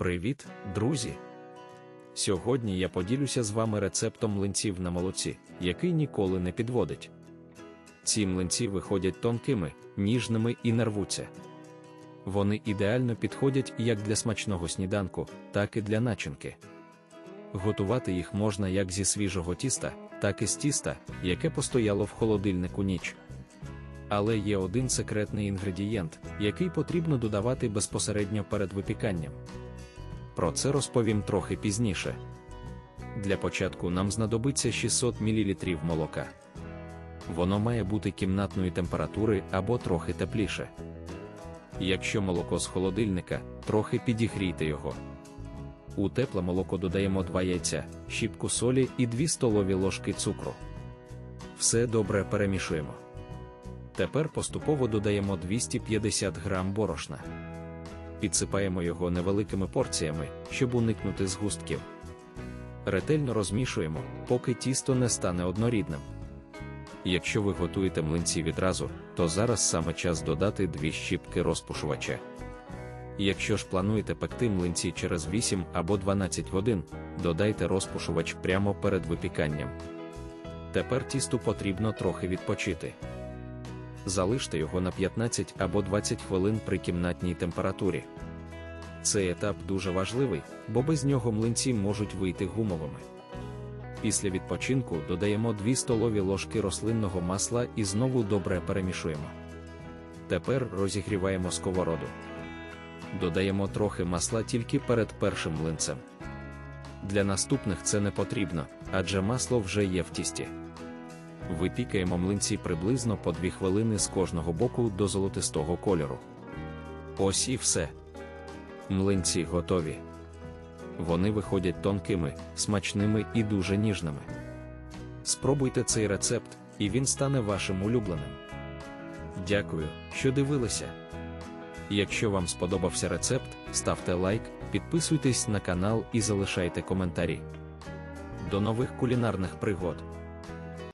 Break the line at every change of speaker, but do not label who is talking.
Привіт, друзі! Сьогодні я поділюся з вами рецептом млинців на молоці, який ніколи не підводить. Ці млинці виходять тонкими, ніжними і не рвуться. Вони ідеально підходять як для смачного сніданку, так і для начинки. Готувати їх можна як зі свіжого тіста, так і з тіста, яке постояло в холодильнику ніч. Але є один секретний інгредієнт, який потрібно додавати безпосередньо перед випіканням. Про це розповім трохи пізніше. Для початку нам знадобиться 600 мл молока. Воно має бути кімнатної температури або трохи тепліше. Якщо молоко з холодильника, трохи підігрійте його. У тепле молоко додаємо 2 яйця, щіпку солі і 2 столові ложки цукру. Все добре перемішуємо. Тепер поступово додаємо 250 г борошна. Підсипаємо його невеликими порціями, щоб уникнути згустків. Ретельно розмішуємо, поки тісто не стане однорідним. Якщо ви готуєте млинці відразу, то зараз саме час додати 2 щіпки розпушувача. Якщо ж плануєте пекти млинці через 8 або 12 годин, додайте розпушувач прямо перед випіканням. Тепер тісту потрібно трохи відпочити. Залиште його на 15 або 20 хвилин при кімнатній температурі. Цей етап дуже важливий, бо без нього млинці можуть вийти гумовими. Після відпочинку додаємо 2 столові ложки рослинного масла і знову добре перемішуємо. Тепер розігріваємо сковороду. Додаємо трохи масла тільки перед першим млинцем. Для наступних це не потрібно, адже масло вже є в тісті. Випікаємо млинці приблизно по 2 хвилини з кожного боку до золотистого кольору. Ось і все. Млинці готові. Вони виходять тонкими, смачними і дуже ніжними. Спробуйте цей рецепт, і він стане вашим улюбленим. Дякую, що дивилися. Якщо вам сподобався рецепт, ставте лайк, підписуйтесь на канал і залишайте коментарі. До нових кулінарних пригод!